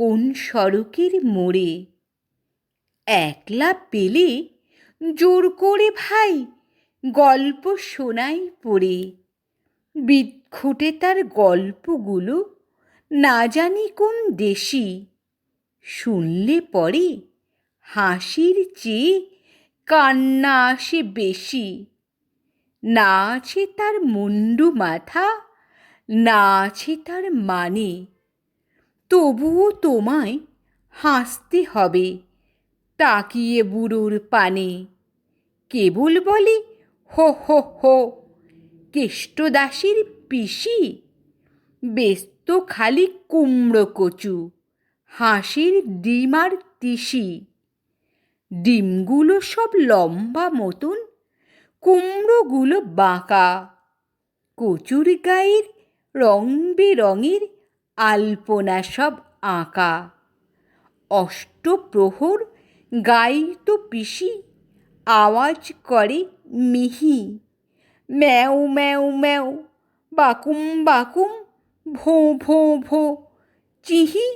কোন সড়কের মোড়ে? একলা পেলে জোর করে ভাই গল্প শোনাই পড়ে। বিদঘুটে তার গল্পগুলো না জানি কোন দেশি। শুনলে পরে হাসির চেয়ে কান্না আসে বেশি। না আছে তার মুন্ডু মাথা, না আছে তার মানে। তবুও তোমায় হাসতে হবে। তাকিয়ে বুড়োর পানে। কেবল বলে, হো হো হো, কেষ্টদাসের পিসি, ব্যস্ত খালি কুমড়ো কচু, হাসির ডিম আর তিসি। ডিমগুলো সব লম্বা মতন, কুমড়োগুলো বাঁকা। কচুর গায়ের রং বেরঙের আলপনা সব আঁকা। অষ্টপ্রহর গাইত পিসি, আওয়াজ করে মিহি। ম্যাও ম্যাও ম্যাও, বাকুম বাকুম, ভো ভো ভো, চিহি।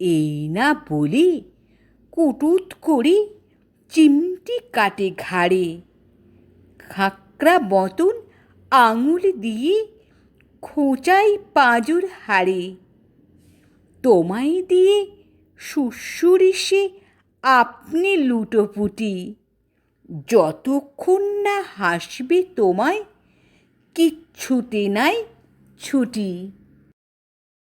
এই না বলে কুটুত করে চিমটি কাটে ঘাড়ে। খাকরা বতন আঙুল দিয়ে খোঁচাই পাঁজুর হাড়ে। তোমায় দিয়ে সুসুরিষে আপনি লুটোপুটি। যতক্ষণ না হাসবে তোমায়, কিচ্ছুতে নাই ছুটি।